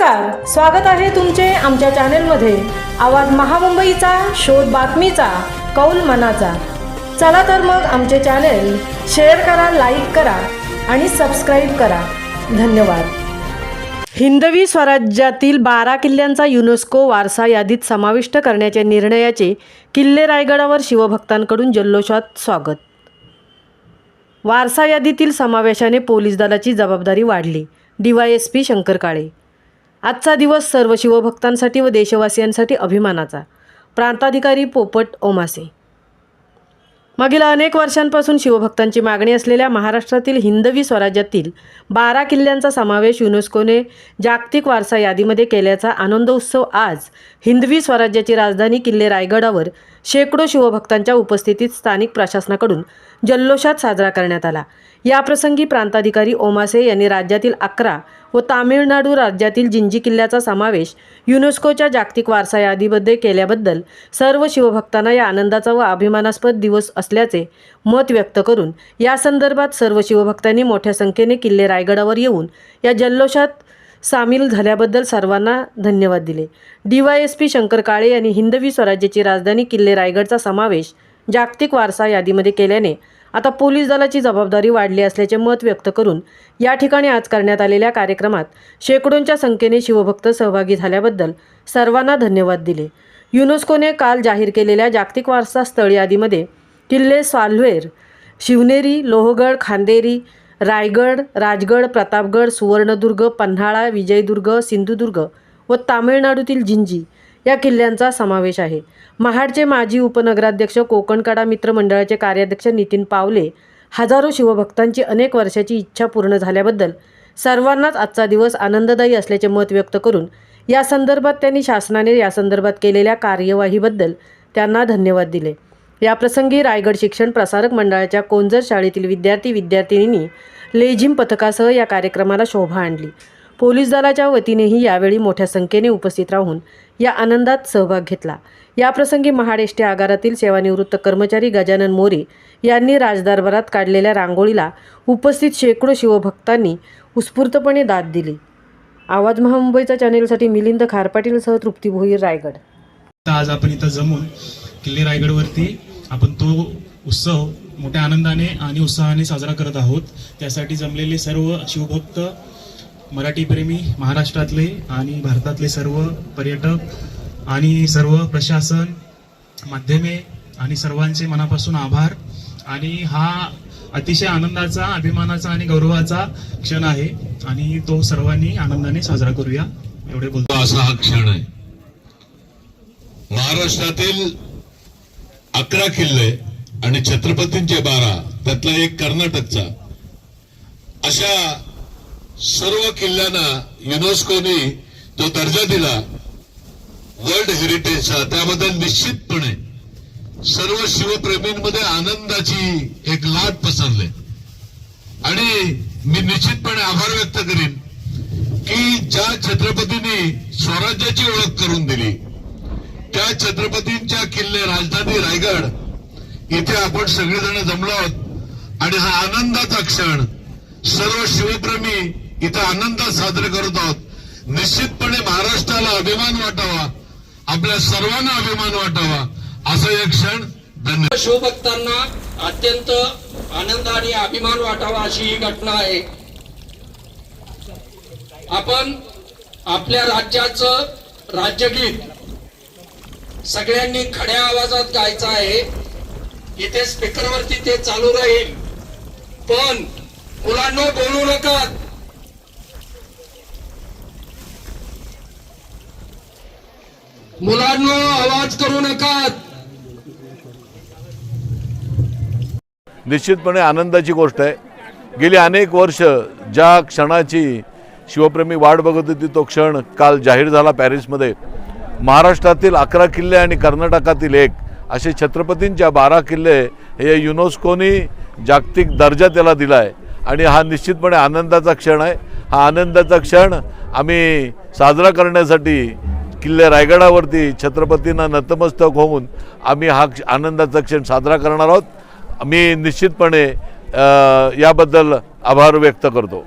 नमस्कार स्वागत आहे तुमचे आमच्या चॅनेलमध्ये. आवाज महामुंबईचा शोध बातमीचा कौल मनाचा. चला तर मग आमचे चॅनेल शेअर करा लाईक करा आणि सबस्क्राईब करा. धन्यवाद. हिंदवी स्वराज्यातील बारा किल्ल्यांचा युनेस्को वारसा यादीत समाविष्ट करण्याच्या निर्णयाचे किल्ले रायगडावर शिवभक्तांकडून जल्लोषात स्वागत. वारसा यादीतील समावेशाने पोलीस दलाची जबाबदारी वाढली. डीवायएसपी शंकर काळे. आजचा दिवस सर्व शिवभक्तांसाठी व देशवासियांसाठी अभिमानाचा. प्रांताधिकारी पोपट ओमासे. मागील अनेक वर्षांपासून शिवभक्तांची मागणी असलेल्या महाराष्ट्रातील हिंदवी स्वराज्यातील बारा किल्ल्यांचा समावेश युनेस्कोने जागतिक वारसा यादीमध्ये केल्याचा आनंदोत्सव आज हिंदवी स्वराज्याची राजधानी किल्ले रायगडावर शेकडो शिवभक्तांच्या उपस्थितीत स्थानिक प्रशासनाकडून जल्लोषात साजरा करण्यात आला. याप्रसंगी प्रांताधिकारी ओमासे यांनी राज्यातील अकरा व तामिळनाडू राज्यातील जिंजी किल्ल्याचा समावेश युनेस्कोच्या जागतिक वारसा यादीमध्ये केल्याबद्दल सर्व शिवभक्तांना या आनंदाचा व अभिमानास्पद दिवस असल्याचे मत व्यक्त करून या संदर्भात सर्व शिवभक्तांनी मोठ्या संख्येने किल्ले रायगडावर येऊन या जल्लोषात सामील झाल्याबद्दल सर्वांना धन्यवाद दिले. D Y S P Shankar Kale यांनी हिंदवी स्वराज्याची राजधानी किल्ले रायगडचा समावेश जागतिक वारसा यादीमध्ये केल्याने आता पोलीस दलाची जबाबदारी वाढली असल्याचे मत व्यक्त करून या ठिकाणी आज करण्यात आलेल्या कार्यक्रमात शेकडोंच्या संख्येने शिवभक्त सहभागी झाल्याबद्दल सर्वांना धन्यवाद दिले. युनेस्कोने काल जाहीर केलेल्या जागतिक वारसा स्थळ यादीमध्ये किल्ले साल्वेर शिवनेरी लोहगड खांदेरी रायगड राजगड प्रतापगड सुवर्णदुर्ग पन्हाळा विजयदुर्ग सिंधुदुर्ग व तामिळनाडूतील जिंजी या किल्ल्यांचा समावेश आहे. महाडचे माजी उपनगराध्यक्ष कोकणकडा मित्र मंडळाचे कार्याध्यक्ष नितीन पावले हजारो शिवभक्तांची अनेक वर्षाची इच्छा पूर्ण झाल्याबद्दल सर्वांनाच आजचा दिवस आनंददायी असल्याचे मत व्यक्त करून या संदर्भात त्यांनी शासनाने या संदर्भात केलेल्या कार्यवाहीबद्दल त्यांना धन्यवाद दिले. याप्रसंगी रायगड शिक्षण प्रसारक मंडळाच्या कोंजर शाळेतील विद्यार्थी विद्यार्थिनींनी लेझिम पथकासह या कार्यक्रमाला शोभा आणली. पोलीस दलाच्या वतीनेही यावेळी मोठ्या संख्येने उपस्थित राहून या आनंदात सहभाग घेतला. याप्रसंगी महाड आगारातील सेवानिवृत्त कर्मचारी गजानन मोरे यांनी राजदरबारात काढलेल्या रांगोळीला उपस्थित शेकडो शिवभक्तांनी उत्स्फूर्तपणे दाद दिली. आवाज महामुंबईचा चॅनेलसाठी मिलिंद खारपाटीलसह तृप्ती भोईर रायगड. आज आपण इथं जमून किल्ले रायगडवरती आपण तो उत्सव मोठ्या आनंदाने आणि उत्साहाने साजरा करत आहोत. त्यासाठी जमलेले सर्व शिवभक्त मराठी प्रेमी महाराष्ट्रातले आणि भारतातले सर्व पर्यटक आणि सर्व प्रशासन माध्यमे आणि सर्वांचे मनापासून आभार. आणि हा अतिशय आनंदाचा अभिमानाचा आणि गौरवाचा क्षण आहे. आणि तो सर्वांनी आनंदाने साजरा करूया. एवढे बोलतो. असा हा क्षण आहे. महाराष्ट्रातील अकरा किल्ले आणि छत्रपतींचे बारा त्यातला एक कर्नाटकचा. अशा सर्व किल्ल्यांना युनेस्कोने जो दर्जा दिला. वर्ल्ड हेरिटेजचा. त्याबद्दल निश्चितपणे सर्व शिवप्रेमींमध्ये आनंदाची एक लाट पसरले. आणि मी निश्चितपणे आभार व्यक्त करीन की ज्या छत्रपतींनी स्वराज्याची ओळख करून दिली त्या छत्रपतींच्या किल्ले राजधानी रायगड इथे आपण सगळेजण जमलो आहोत. आणि हा आनंदाचा क्षण सर्व शिवप्रेमी इथं आनंदात साजरे करत आहोत. निश्चितपणे महाराष्ट्राला अभिमान वाटावा. आपल्या सर्वांना अभिमान वाटावा. असं एक क्षण धन्यवाद शिवभक्तांना अत्यंत आनंद आणि अभिमान वाटावा अशी ही घटना आहे. आपण आपल्या राज्याचं राज्यगीत सगळ्यांनी खड्या आवाजात गायचं आहे. इथे स्पीकरवरती ते चालू राहील. पण मुलांना बोलू नका. मुलांना आवाज करू नका निश्चितपणे आनंदाची गोष्ट आहे. गेली अनेक वर्ष ज्या क्षणाची शिवप्रेमी वाट बघत होती तो क्षण काल जाहीर झाला पॅरिसमध्ये. महाराष्ट्रातील अकरा किल्ले आणि कर्नाटकातील एक. असे छत्रपतींच्या बारा किल्ले हे युनेस्कोनी जागतिक दर्जा त्याला दिला आहे आणि हा निश्चितपणे आनंदाचा क्षण आहे. हा आनंदाचा क्षण आम्ही साजरा करण्यासाठी किल्ले रायगडावरती छत्रपतींना नतमस्तक होऊन आम्ही हा क्ष- आनंदाचा क्षण साजरा करणार आहोत. मी निश्चितपणे याबद्दल आभार व्यक्त करतो.